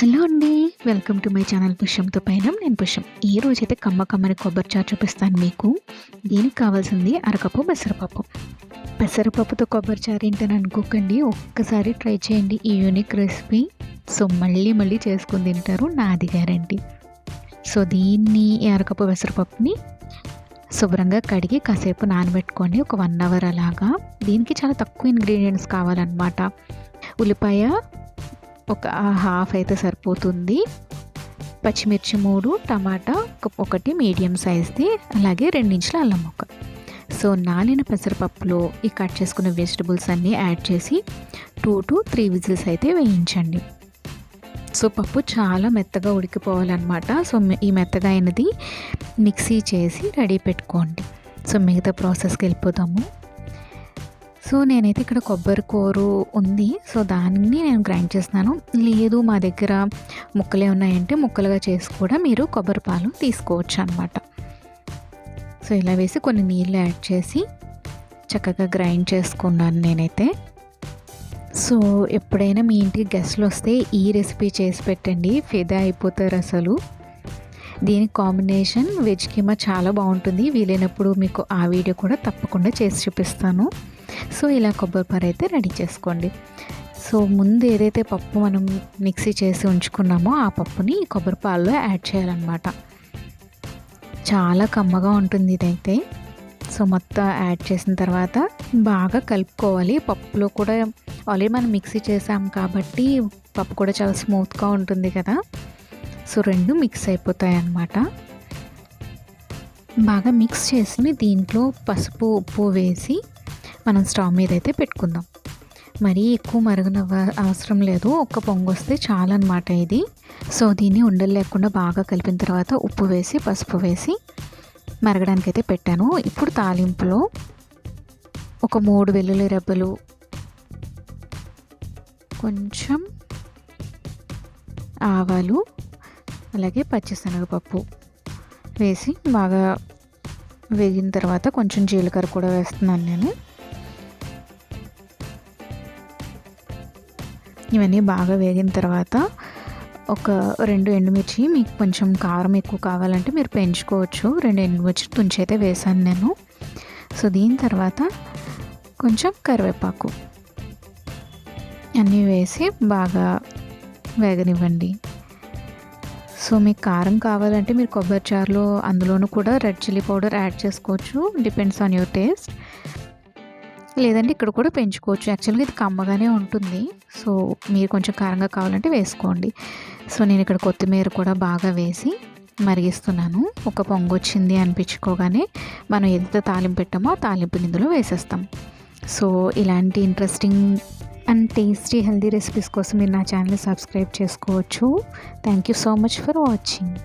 Hello అండి welcome to my channel పుష్యంతో పైన. నేను పుష్యం. ఈ రోజు అయితే కమ్మ కమ్మని కొబ్బరి చారు చూపిస్తాను మీకు. దీనికి కావాల్సింది అరకప్పు పెసరపప్పు. పెసరపప్పుతో కొబ్బరి చారు ఏంటని అనుకోకండి. ఒక్కసారి ట్రై చేయండి. ఈ యూనిక్ రెసిపీ సో మళ్ళీ మళ్ళీ చేసుకుని తింటారు నాది గ్యారంటీ. సో దీన్ని ఈ అరకప్పు పెసరపప్పుని శుభ్రంగా కడిగి కాసేపు నానబెట్టుకోండి ఒక వన్ అవర్ అలాగా. దీనికి చాలా తక్కువ ఇంగ్రీడియంట్స్ కావాలన్నమాట. ఉల్లిపాయ ఒక హాఫ్ అయితే సరిపోతుంది. పచ్చిమిర్చి మూడు టమాటా ఒకటి మీడియం సైజ్ది అలాగే రెండించుల అల్లం ముక్క. సో నానిన పెసరపప్పులో ఈ కట్ చేసుకున్న వెజిటబుల్స్ అన్నీ యాడ్ చేసి టూ టు త్రీ విజిల్స్ అయితే వేయించండి. సో పప్పు చాలా మెత్తగా ఉడికిపోవాలన్నమాట. సో ఈ మెత్తగా అయినది మిక్సీ చేసి రెడీ పెట్టుకోండి. సో మిగతా ప్రాసెస్కి వెళ్ళిపోతాము సో నేనైతే ఇక్కడ కొబ్బరి కూరు ఉంది. సో దాన్ని నేను గ్రైండ్ చేస్తున్నాను. లేదు మా దగ్గర ముక్కలే ఉన్నాయంటే ముక్కలుగా చేసి కూడా మీరు కొబ్బరి పాలు తీసుకోవచ్చు అనమాట సో ఇలా వేసి కొన్ని నీళ్ళు యాడ్ చేసి చక్కగా గ్రైండ్ చేసుకున్నాను నేనైతే. సో ఎప్పుడైనా మీ ఇంటికి గెస్ట్లు వస్తే ఈ రెసిపీ చేసి పెట్టండి. ఫిదా అయిపోతారు అసలు. దీని కాంబినేషన్ వెజ్ కీమా చాలా బాగుంటుంది. వీలైనప్పుడు మీకు ఆ వీడియో కూడా తప్పకుండా చేసి చూపిస్తాను. సో ఇలా కొబ్బరి అయితే రెడీ చేసుకోండి. సో ముందు ఏదైతే పప్పు మనం మిక్సీ చేసి ఉంచుకున్నామో ఆ పప్పుని కొబ్బరి పాలలో యాడ్ చేయాలన్నమాట. చాలా కమ్మగా ఉంటుంది ఇదైతే. సో మొత్తం యాడ్ చేసిన తర్వాత బాగా కలుపుకోవాలి. పప్పులో కూడా ఆల్రెడీ మనం మిక్సీ చేసాం కాబట్టి పప్పు కూడా చాలా స్మూత్గా ఉంటుంది కదా. సో రెండు మిక్స్ అయిపోతాయి అన్నమాట బాగా మిక్స్ చేసి దీంట్లో పసుపు ఉప్పు వేసి మనం స్టవ్ మీద అయితే పెట్టుకుందాం. మరీ ఎక్కువ మరగనవ అవసరం లేదు. ఒక్క పొంగు వస్తే చాలన్నమాట ఇది. సో దీన్ని ఉండలు లేకుండా బాగా కలిపిన తర్వాత ఉప్పు వేసి పసుపు వేసి మరగడానికి అయితే పెట్టాను. ఇప్పుడు తాలింపులో ఒక మూడు వెల్లుల్లి రెబ్బలు కొంచెం ఆవాలు అలాగే పచ్చిశనగపప్పు వేసి బాగా వేగిన తర్వాత కొంచెం జీలకర్ర కూడా వేస్తున్నాను నేను. ఇవన్నీ బాగా వేగిన తర్వాత ఒక రెండు ఎండుమిర్చి మీకు కొంచెం కారం ఎక్కువ కావాలంటే మీరు పెంచుకోవచ్చు. రెండు ఎండుమిర్చి తుంచైతే వేసాను నేను. సో దీని తర్వాత కొంచెం కరివేపాకు అన్నీ వేసి బాగా వేగనివ్వండి. సో మీకు కారం కావాలంటే మీరు కొబ్బరి చారులో అందులోనూ కూడా రెడ్ చిల్లీ పౌడర్ యాడ్ చేసుకోవచ్చు. Depends on your taste. లేదంటే ఇక్కడ కూడా పెంచుకోవచ్చు. యాక్చువల్గా ఇది కమ్మగానే ఉంటుంది. సో మీరు కొంచెం కారంగా కావాలంటే వేసుకోండి. సో నేను ఇక్కడ కొత్తిమీర కూడా బాగా వేసి మరిగిస్తున్నాను. ఒక పొంగు వచ్చింది అనిపించుకోగానే మనం ఏదైతే తాలింపు పెట్టామో ఆ తాలింపు ఇందులో వేసేస్తాం. సో ఇలాంటి interesting and tasty healthy recipes కోసం మీరు నా ఛానల్ సబ్స్క్రైబ్ చేసుకోవచ్చు. Thank you so much for watching